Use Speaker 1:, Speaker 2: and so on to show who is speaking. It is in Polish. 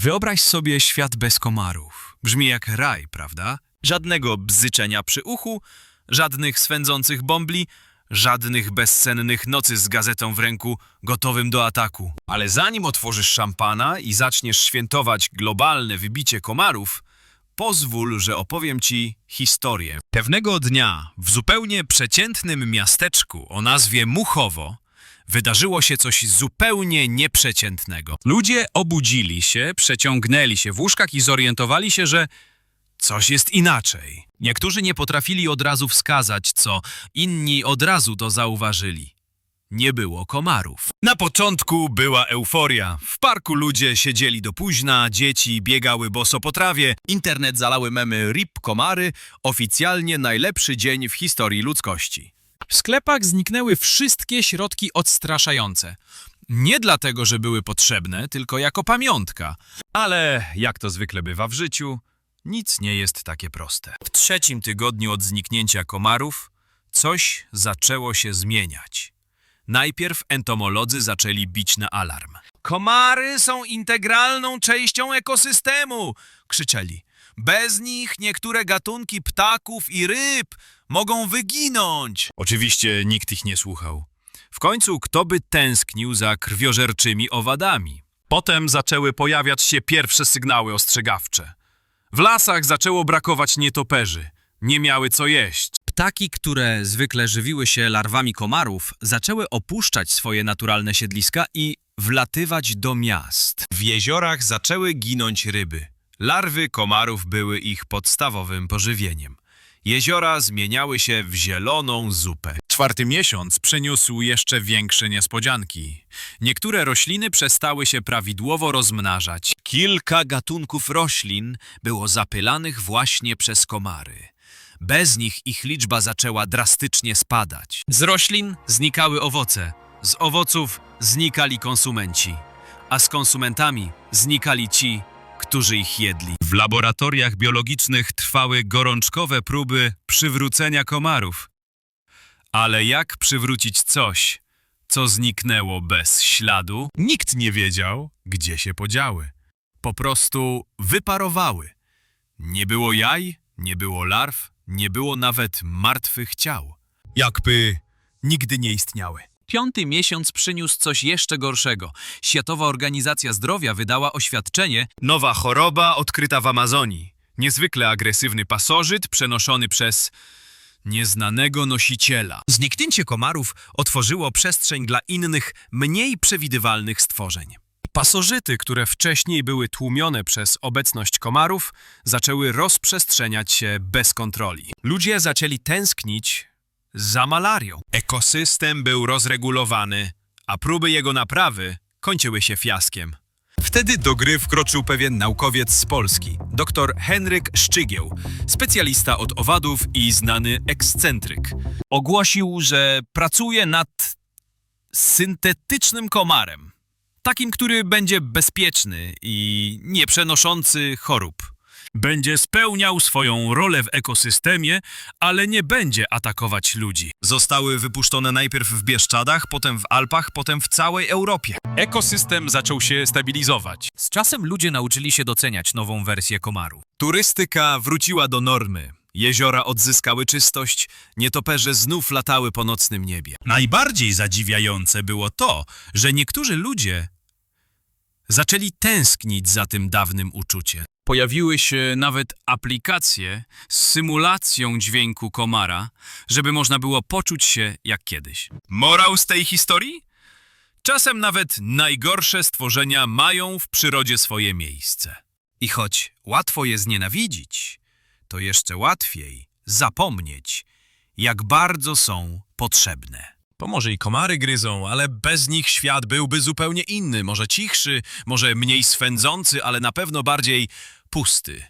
Speaker 1: Wyobraź sobie świat bez komarów. Brzmi jak raj, prawda? Żadnego bzyczenia przy uchu, żadnych swędzących bombli, żadnych bezcennych nocy z gazetą w ręku, gotowym do ataku. Ale zanim otworzysz szampana i zaczniesz świętować globalne wybicie komarów, pozwól, że opowiem ci historię. Pewnego dnia w zupełnie przeciętnym miasteczku o nazwie Muchowo wydarzyło się coś zupełnie nieprzeciętnego. Ludzie obudzili się, przeciągnęli się w łóżkach i zorientowali się, że coś jest inaczej. Niektórzy nie potrafili od razu wskazać, co inni od razu to zauważyli. Nie było komarów. Na początku była euforia. W parku ludzie siedzieli do późna, dzieci biegały boso po trawie, internet zalały memy RIP komary, oficjalnie najlepszy dzień w historii ludzkości. W sklepach zniknęły wszystkie środki odstraszające. Nie dlatego, że były potrzebne, tylko jako pamiątka. Ale jak to zwykle bywa w życiu, nic nie jest takie proste. W trzecim tygodniu od zniknięcia komarów coś zaczęło się zmieniać. Najpierw entomolodzy zaczęli bić na alarm. Komary są integralną częścią ekosystemu! krzyczeli. Bez nich niektóre gatunki ptaków i ryb mogą wyginąć. Oczywiście nikt ich nie słuchał. W końcu kto by tęsknił za krwiożerczymi owadami? Potem zaczęły pojawiać się pierwsze sygnały ostrzegawcze. W lasach zaczęło brakować nietoperzy. Nie miały co jeść. Ptaki, które zwykle żywiły się larwami komarów, zaczęły opuszczać swoje naturalne siedliska i wlatywać do miast. W jeziorach zaczęły ginąć ryby. Larwy komarów były ich podstawowym pożywieniem. Jeziora zmieniały się w zieloną zupę. Czwarty miesiąc przyniósł jeszcze większe niespodzianki. Niektóre rośliny przestały się prawidłowo rozmnażać. Kilka gatunków roślin było zapylanych właśnie przez komary. Bez nich ich liczba zaczęła drastycznie spadać. Z roślin znikały owoce, z owoców znikali konsumenci, a z konsumentami znikali ci, którzy ich jedli. W laboratoriach biologicznych trwały gorączkowe próby przywrócenia komarów. Ale jak przywrócić coś, co zniknęło bez śladu? Nikt nie wiedział, gdzie się podziały. Po prostu wyparowały. Nie było jaj, nie było larw, nie było nawet martwych ciał. Jakby nigdy nie istniały. Piąty miesiąc przyniósł coś jeszcze gorszego. Światowa Organizacja Zdrowia wydała oświadczenie Nowa choroba odkryta w Amazonii. Niezwykle agresywny pasożyt przenoszony przez nieznanego nosiciela. Zniknięcie komarów otworzyło przestrzeń dla innych, mniej przewidywalnych stworzeń. Pasożyty, które wcześniej były tłumione przez obecność komarów, zaczęły rozprzestrzeniać się bez kontroli. Ludzie zaczęli tęsknić za malarią. Ekosystem był rozregulowany, a próby jego naprawy kończyły się fiaskiem. Wtedy do gry wkroczył pewien naukowiec z Polski, dr Henryk Szczygieł, specjalista od owadów i znany ekscentryk. Ogłosił, że pracuje nad syntetycznym komarem. Takim, który będzie bezpieczny i nie przenoszący chorób. Będzie spełniał swoją rolę w ekosystemie, ale nie będzie atakować ludzi. Zostały wypuszczone najpierw w Bieszczadach, potem w Alpach, potem w całej Europie. Ekosystem zaczął się stabilizować. Z czasem ludzie nauczyli się doceniać nową wersję komaru. Turystyka wróciła do normy. Jeziora odzyskały czystość, nietoperze znów latały po nocnym niebie. Najbardziej zadziwiające było to, że niektórzy ludzie zaczęli tęsknić za tym dawnym uczuciem. Pojawiły się nawet aplikacje z symulacją dźwięku komara, żeby można było poczuć się jak kiedyś. Morał z tej historii? Czasem nawet najgorsze stworzenia mają w przyrodzie swoje miejsce. I choć łatwo je znienawidzić, to jeszcze łatwiej zapomnieć, jak bardzo są potrzebne. Bo może i komary gryzą, ale bez nich świat byłby zupełnie inny, może cichszy, może mniej swędzący, ale na pewno bardziej pusty.